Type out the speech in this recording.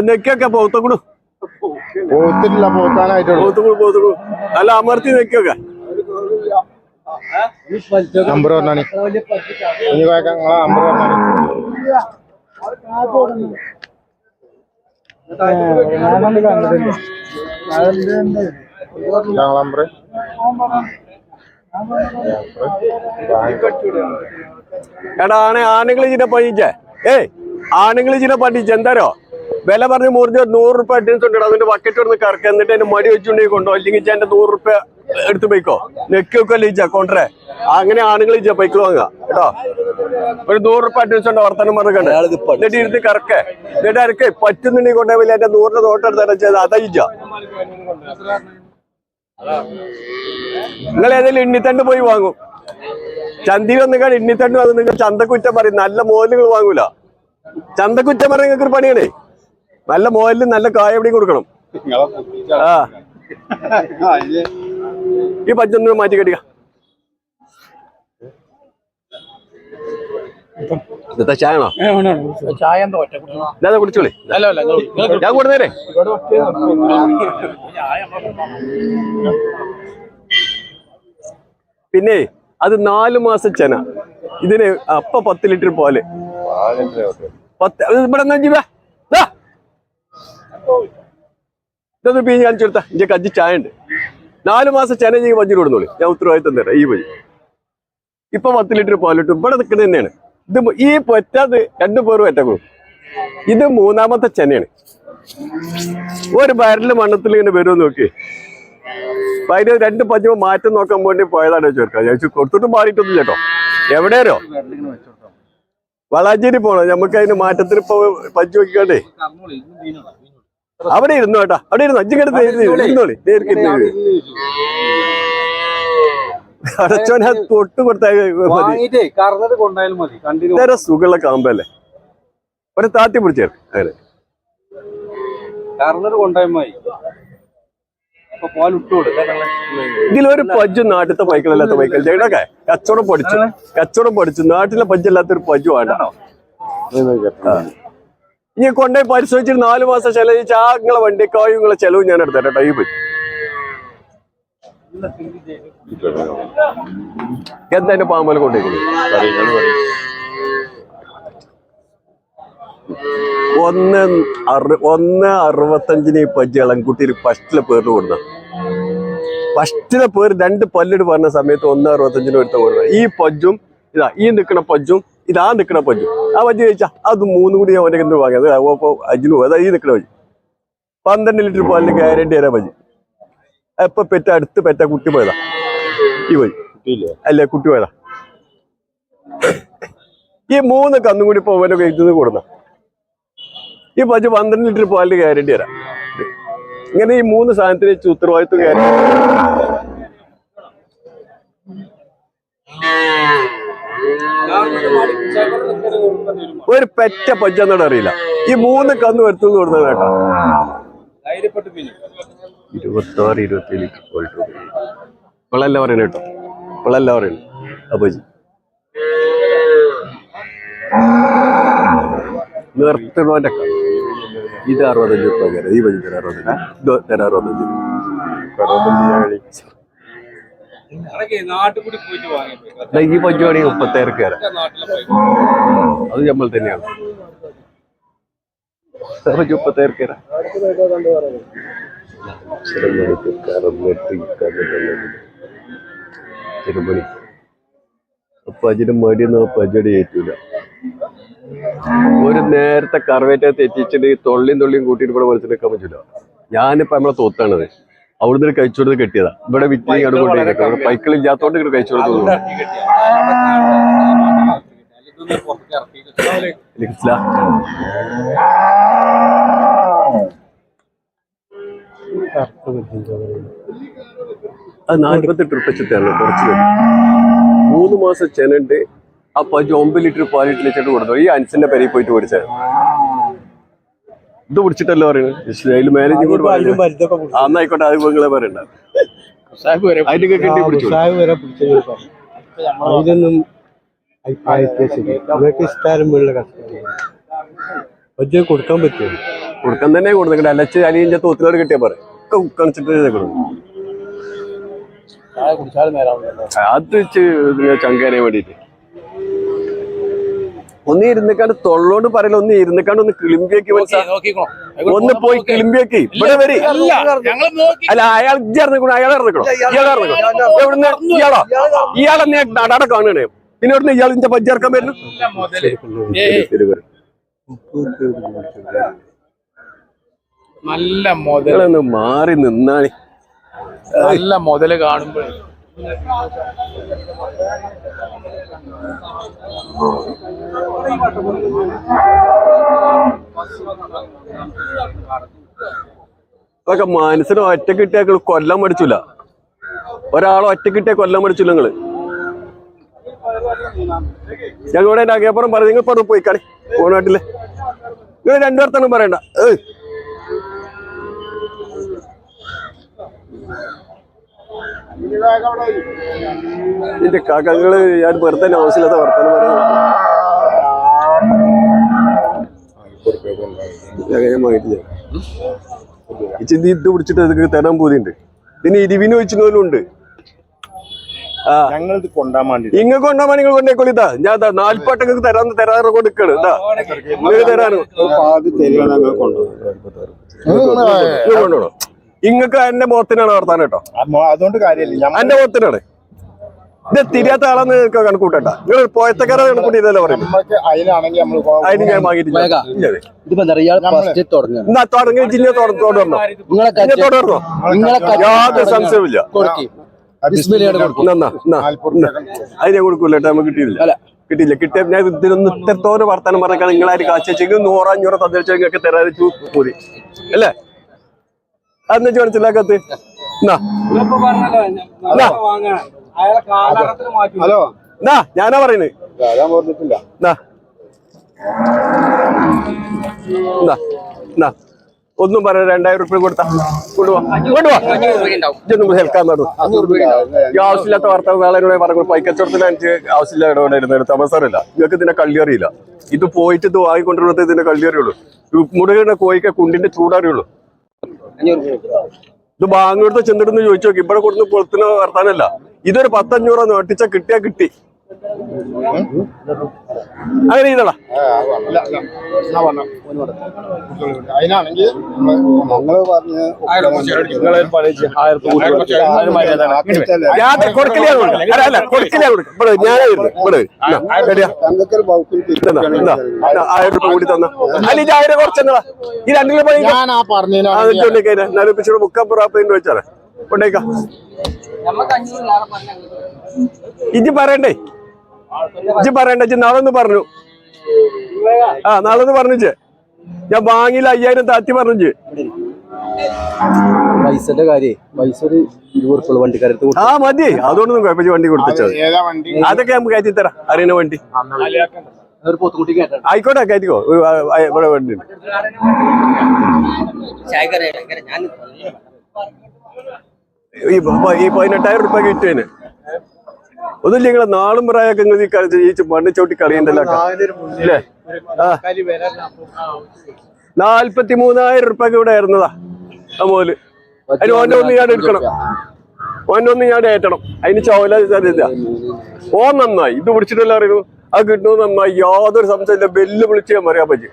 നെക്കൊക്കെ പോത്തക്കൂടു പോത്തില്ല പോത്താനായിട്ടുള്ളൂ പോത്തുകൂടു പോത്തുകൂടു അല്ല അമർത്തി നെക്കൊക്കെ നമ്പർ പറഞ്ഞാണി. ഇനി പോയേക്കാം നിങ്ങളെ നമ്പർ പറഞ്ഞാണി. ഞങ്ങളെ നമ്പർ. എടാ ആണെ ആണുങ്ങൾ ഇതിനെ ഏയ് ആണുങ്ങൾ ഇതിനെ വില പറഞ്ഞ് മുറിഞ്ഞ നൂറ് റുപ്യ അഡ്വാൻസ് ഉണ്ട് അതിന്റെ ബക്കറ്റ് ഒന്ന് കറക്കുക എന്നിട്ട് എന്റെ മടി വെച്ചുണ്ടെങ്കിൽ കൊണ്ടോ അല്ലെങ്കിൽ എന്റെ നൂറ് റുപ്യ എടുത്ത് പോയിക്കോ. നെക്കി ലീച്ച ഇച്ച കൊണ്ടേ അങ്ങനെ ആണുങ്ങൾ ഇച്ച പൈക്ക് വാങ്ങുക കേട്ടോ? ഒരു നൂറ് റുപ്യ അഡ്വാൻസ് ഉണ്ടോ വർത്തനം പറഞ്ഞിട്ടുണ്ട്. എന്നിട്ട് ഇരുന്ന് കറക്കേ. എന്നിട്ട് അരക്കേ പറ്റുന്നുണ്ടെങ്കിൽ കൊണ്ടേ പോലെ എന്റെ നൂറിന്റെ തോട്ടെടുത്ത് ചെയ്ത്. അതാ ഇച്ച നിങ്ങൾ ഏതെങ്കിലും ഇണ്ണിത്തണ്ട് പോയി വാങ്ങും. ചന്തയിൽ വന്നുകാട് ഇണ്ണിത്തണ്ട് വന്ന് നിങ്ങൾ ചന്തക്കുറ്റം പറയും. നല്ല മോലുകൾ വാങ്ങൂല. ചന്തക്കുറ്റം പറഞ്ഞ നിങ്ങൾക്ക് ഒരു പണിയാണേ. നല്ല മോലിന് നല്ല കായ എവിടെയും കൊടുക്കണം. ആ. ഈ പച്ചൊന്ന് മാറ്റി കെട്ടിക്ക. ചായ എന്താ കുടിച്ചോളി. ഞാൻ പിന്നെ അത് നാല് മാസം ചെന. ഇതിന് അപ്പ പത്ത് ലിറ്റർ പാൽ. പത്ത് ഇവിടെ എന്നാ ജീവ ഇതൊന്ന് പീഞ്ഞ് കാണിച്ചു കൊടുത്താ ഇഞ്ചെ കജ്ജി ചായ ഉണ്ട് നാലു മാസം ചെന ഈ വഞ്ചി കൊടുന്നോളി. ഞാൻ ഉത്തരവാദിത്തം തരാം ഈ വഴി. ഇപ്പൊ പത്ത് ലിറ്റർ പാലിട്ട് ഇവിടെ നിൽക്കുന്നത് തന്നെയാണ്. ഇത് ഈ പൊറ്റാത് രണ്ടു പേർ പറ്റക്കുള്ളൂ ഇത് മൂന്നാമത്തെ ചെനയാണ്. ഒരു ബാരൽ മണ്ണത്തിൽ ഇങ്ങനെ വരുമെന്ന് നോക്കി അപ്പൊ അതിന് രണ്ട് പഞ്ചമ മാറ്റം നോക്കാൻ വേണ്ടി പോയതാണ് ചോദിക്കാം ഞാൻ ചോദിച്ചു, കൊടുത്തിട്ട് മാറിയിട്ടൊന്നും ചേട്ടോ എവിടെയാരോ വളാഞ്ചേരി പോണോ. നമുക്ക് അതിന് മാറ്റത്തിന് ഇപ്പൊ പഞ്ചു നോക്കിക്കാണ്ടേ. അവിടെ ഇരുന്നു കേട്ടാ അവിടെ ഇരുന്നു. അഞ്ചിങ്ങടുത്ത് ഇരുന്നോളി. ഇരുന്ന് അടച്ചോനെ തൊട്ട് കൊടുത്താൽ സുഖമുള്ള കാമ്പല്ലേ ഒരു താത്തി പിടിച്ചേ അങ്ങനെ ഇതിലൊരു പജ്ജു നാട്ടിലത്തെ പൈക്കളല്ലാത്ത പൈക്കൾ. ചേട്ടൊക്കെ കച്ചവടം പഠിച്ചു. കച്ചവടം പഠിച്ചു. നാട്ടിലെ പജ്ജല്ലാത്തൊരു പജ്ജു വേണ്ട ഇനി കൊണ്ടുപോയി പരിശോധിച്ചിട്ട് നാല് മാസം ചെലവഴിച്ച ആ നിങ്ങളെ വണ്ടിക്കായും നിങ്ങളെ ചെലവ് ഞാൻ എടുത്തേ ടൈപ്പ് പറ്റി എന്താ എന്റെ പാമ്പല കൊണ്ടേക്കുന്നത് ഒന്ന് ഒന്ന് അറുപത്തഞ്ചിന് ഈ പജ്ജി ഇളംകുട്ടി ഫസ്റ്റിലെ പേരിന് കൊടുത്ത ഫസ്റ്റിലെ പേര് രണ്ട് പല്ലിട് പറഞ്ഞ സമയത്ത് ഒന്ന് അറുപത്തഞ്ചിന് ഒരുത്ത കൊടുത്ത ഈ പജ്ജും ഇതാ ഈ നിൽക്കുന്ന പജ്ജും ഇതാ നിൽക്കണ പജ്ജും ആ പജ്ജ് ചോദിച്ചാ അത് മൂന്നും കൂടി അവന്റെ എന്ത് വാങ്ങിയത് അപ്പൊ അജിനു അതാ ഈ നിൽക്കണ പജ്ജ് പന്ത്രണ്ട് ലിറ്റർ പാലിന് ഗ്യാരണ്ടി തരാൻ പജ്ജ് എപ്പൊ പെറ്റ അടുത്ത് പെറ്റ കുട്ടി പോയതാ? ഈ പജ്ജ് അല്ലെ കുട്ടി പോയതാ? ഈ മൂന്ന് കന്നും കൂടി ഇപ്പൊ അവന്റെ കയ്യിൽ കൊടുന്ന. ഈ പജ്ജ് പന്ത്രണ്ട് ലിറ്റർ പാലിന് ഗ്യാരണ്ടി തരാം. ഇങ്ങനെ ഈ മൂന്ന് സാധനത്തിന് വെച്ച് ഉത്തരവാദിത്വം ഗ്യാരണ്ടി ഒരു പെറ്റ പജ്ജെന്നോട് അറിയില്ല. ഈ മൂന്ന് കന്ന് വരുത്തുന്നു കൊടുത്തത് കേട്ടോ. ധൈര്യപ്പെട്ട് പിന്നെ ഇരുപത്തി ആറ് ഇരുപത്തി ലിറ്റർ ക്വാളിറ്റി ഇപ്പോഴല്ല പറയണ കേട്ടോ. ഇപ്പോഴല്ല പറയണ. അപ്പോജി. നിർത്തണോന്റെ ഇത് അറുപത്തഞ്ച് രൂപ തരാം. ഈ പഞ്ച് തരാം അറുപത്തഞ്ച്. ഇത് തരാം അറുപത്തഞ്ച്. അതൊക്കെ നാട്ടിൽ കൂടി പോയിട്ട് വാങ്ങിപ്പോയി ദാ ഈ പഞ്ച് വേണമെങ്കിൽ മുപ്പത്തേർക്ക് തരാം. നാട്ടിലെ പോയി അത് നമ്മൾ തന്നെയാണ്. ചെറുമണിക്ക് കറന്നിട്ട് ചെറുമണി അപ്പൊ അതിന് മടിയൊന്നും അപ്പൊ അജടി ഏറ്റില്ല. ഒരു നേരത്തെ കറവേറ്റ തെറ്റിച്ചിട്ട് ഈ തൊള്ളിയും തൊള്ളിയും കൂട്ടിയിട്ട് ഇവിടെ മനസ്സിലാക്കാൻ പറ്റില്ല. ഞാനിപ്പോ നമ്മളെ തോത്താണത് അവിടുന്ന് കഴിച്ചു കൊടുത്ത് കെട്ടിയതാ. ഇവിടെ വിറ്റ് അവിടെ കൊണ്ടുപോയി ഇവിടെ പൈക്കൾ ഇല്ലാത്തോണ്ട് ഇവിടെ കഴിച്ചു കൊടുത്തു അത് നാൽപ്പത്തെട്ട് റുപ്യ ചിത്തയാണ് കുറച്ച് മൂന്ന് മാസം ചെനുണ്ട് ആ പഞ്ച് ഒമ്പത് ലിറ്റർ പാലിട്ട് വെച്ചിട്ട് കൊടുത്തു? ഈ അൻസിന്റെ പെരയിൽ പോയിട്ട് കുടിച്ചത് ഇത് കുടിച്ചിട്ടല്ലോ പറയുന്നത് അതിൽ മാനേജിംഗ് കൂടെ പറയുന്നത് ആ, എന്നായിക്കോട്ടെ അത് നിങ്ങളെ പറയണ്ട? കെട്ടി പിടിച്ചു? ഇവർക്ക് വീട്ടിലെ കഷ്ടം കൊടുക്കാൻ പറ്റുമോ കൊടുക്കാൻ തന്നെ കൊടുക്കുന്നുണ്ട് അലച്ച് അലിയിന്റെ തോത്തിലോട് കിട്ടിയ കണിച്ചിട്ട് കൊടുക്കും. നേരാവില്ലല്ലോ അത് ചങ്കേനെ വേണ്ടിട്ട് ഒന്ന് ഇരുന്നിക്കാണ്ട് തൊള്ളോണ്ട് പറയല ഒന്ന് ഇരുന്നിക്കാണ്ട് ഒന്ന് കിളിമ്പിയേക്ക് ഒന്ന് പോയി കിളിമ്പിയേക്ക്. ഇവിടെ വരി. അല്ല അയാൾ ഇറങ്ങിക്കണം അയാൾ ഇറങ്ങിക്കണോ ഇയാൾ ഇറങ്ങിക്കണോ എവിടുന്ന് ഇയാളോ? ഇയാളെ നീ നട കാണുകയാണ്. പിന്നെ ഇവിടുന്ന് ഇയാൾ ഇന്റെ പഞ്ചേർക്കാൻ വരുന്നു നല്ല മുതലൊന്ന് മാറി നിന്നാണ്. നല്ല മുതൽ കാണുമ്പോൾ അതൊക്കെ മനസ്സിന് ഒറ്റ കിട്ടിയാൽ കൊല്ലം മടിച്ചില്ല ഒരാളെ ഒറ്റ കിട്ടിയ കൊല്ലം മടിച്ചില്ല നിങ്ങൾ ഞങ്ങളിവിടെ എന്റെ അകേപ്പുറം പറഞ്ഞു നിങ്ങൾ പറഞ്ഞു പോയി കളി ഓണാട്ടില്ലേ നിങ്ങൾ രണ്ടു രണ്ടുപേർത്തനും പറയണ്ട. ഏയ് എന്റെ കാക്കങ്ങൾ ഞാൻ വെറുതെ ആവശ്യമില്ലാത്ത വർത്തമാനം പറയുന്നത് ഇച്ചി നീ ഇത് പിടിച്ചിട്ട് അതൊക്കെ തരാൻ പോതിണ്ട് ഇതിന് ഇരുവിന് വെച്ചിട്ടും ഉണ്ട്. കൊണ്ടാൻ വേണ്ടി ഇങ്ങ കൊണ്ടാ നിങ്ങൾ കൊണ്ടേക്കൊള്ളിതാ ഞാൻ നാൽപ്പാട്ട് നിങ്ങൾക്ക് തരാന്ന് തരാറ് കൊടുക്കാണ്. ഇതാ തരാന് ഇങ്ങക്ക് എന്റെ മുഖത്തിനാണ് വർത്താനം കേട്ടോ. അതുകൊണ്ട് കാര്യമില്ല. എന്റെ മുഖത്തിനാണ്. ഇത് തിരിയാത്ത ആളാന്ന് നിങ്ങൾക്ക് കണക്കൂട്ടണ്ട നിങ്ങൾ പോയത്തക്കാരെ കണക്കൂട്ടിയതല്ലേ പറയുന്നത്? അതിന് ഞാൻ വാങ്ങിയിട്ടില്ല. തുടങ്ങി. തുടർന്നോ? കച്ച- കച്ച- യാതൊരു സംശയമില്ല. അതിനെ കൊടുക്കൂല നമുക്ക് കിട്ടിയില്ല. കിട്ടിയില്ല. കിട്ടിയ ഞാൻ ഇതിനൊന്ന് ഇത്രത്തോരം വർത്തമാനം പറഞ്ഞാൽ നിങ്ങളായിട്ട് കാച്ചെങ്കിൽ വെച്ചെങ്കിൽ അഞ്ഞൂറോ അഞ്ഞൂറ് നിങ്ങൾക്ക് തരാൻ പോതി അല്ലേ? അതെന്ന് വെച്ച് മനസ്സിലാക്കത്ത് ഹലോ? എന്നാ ഞാനാ പറയുന്നത് ഒന്നും പറ രണ്ടായിരം റുപ്യ കൊടുത്താ. കൊണ്ടുപോവാ ഹെൽക്കാൻ നടന്നു ഈ ആവശ്യമില്ലാത്ത വാർത്ത നാളെ പറഞ്ഞു പൈക്കച്ചവടത്തിന് എനിക്ക് ആവശ്യമില്ല ഇടപെടായിരുന്നു എടുത്ത അവസരമില്ല നിങ്ങൾക്ക് ഇതിന്റെ കള്ളി അറിയില്ല. ഇത് പോയിട്ട് ഇത് വാങ്ങിക്കൊണ്ടിരുന്നത് ഇതിന്റെ കള്ളി അറിയുള്ളൂ. മുടുകളുടെ കോഴിക്ക് കുണ്ടിന്റെ ചൂടറിയുള്ളൂ. ഇത് ബാങ്കെടുത്ത് ചെന്നിടുന്ന് ചോദിച്ചു നോക്കി. ഇവിടെ കൊടുത്ത് പൊളുത്തുന്ന വർത്താനല്ല. ഇതൊരു പത്തഞ്ഞൂറ് നോട്ടിച്ച കിട്ടിയാ കിട്ടി. അങ്ങനെ ചെയ്തടാ പറഞ്ഞോ. അതിനാണെങ്കിൽ ഞങ്ങൾ പറഞ്ഞ്? ഞങ്ങൾക്ക് വകുപ്പിൽ ആയിരം രൂപ കൂടി തന്ന. അല്ല ഇത് ആയിരം കുറച്ചെന്നടാ ഈ പണി ഞാൻ ആ പറഞ്ഞതിനാ കൊണ്ടേക്കാ നാല് പിച്ചോട് മുക്കാൽ പ്രാപ്പിന്റെ വെച്ചാലേ. കൊണ്ടേക്ക ഇജ്ജ് പറയണ്ടേ? ഇജ്ജ് പറയണ്ട ഇജ്ജ് നാളെ ഒന്ന് പറഞ്ഞു. ആ നാളെ ഒന്ന് പറഞ്ഞു. ഞാൻ വാങ്ങിയില്ല അയ്യായിരം താത്തി പറഞ്ഞു. പൈസന്റെ കാര്യേ പൈസ ഒരു ഇരുപത് വണ്ടിക്കാരത്ത് ആ മതി. അതുകൊണ്ടൊന്നും കുഴപ്പമില്ല വണ്ടി കൊടുത്തത് ഏതാ വണ്ടി? അതൊക്കെ നമുക്ക് കയറ്റി തരാം. അറിയുന്ന വണ്ടി. ആയിക്കോട്ടെ കയറ്റിക്കോ. ഇവിടെ വണ്ടി. ഈ പതിനെട്ടായിരം റുപ്യ കിട്ടിയതിന് ഒന്നുമില്ല ഞങ്ങളെ നാളും പ്രായൊക്കെ ജയിച്ച് മണ്ണ് ചവിട്ടി കളിയണ്ടല്ലോ അല്ലേ? നാല്പത്തി മൂന്നായിരം റുപ്യൊക്കെ ഇവിടെ ആയിരുന്നതാ ആ മോൽ അതിന് ഓന്റെ ഒന്ന് ഞാൻ എടുക്കണം. ഓന്റെ ഒന്ന് ഞാൻ ഏറ്റണം. അതിന് ചോല സാധ്യത ഓ നന്നായി. ഇത് പിടിച്ചിട്ടല്ല അറിയുന്നു ആ കിട്ടുന്നത് നന്നായി. യാതൊരു സംശയമില്ല ബെല്ല് വിളിച്ച് ഞാൻ പറയാൻ പറ്റും.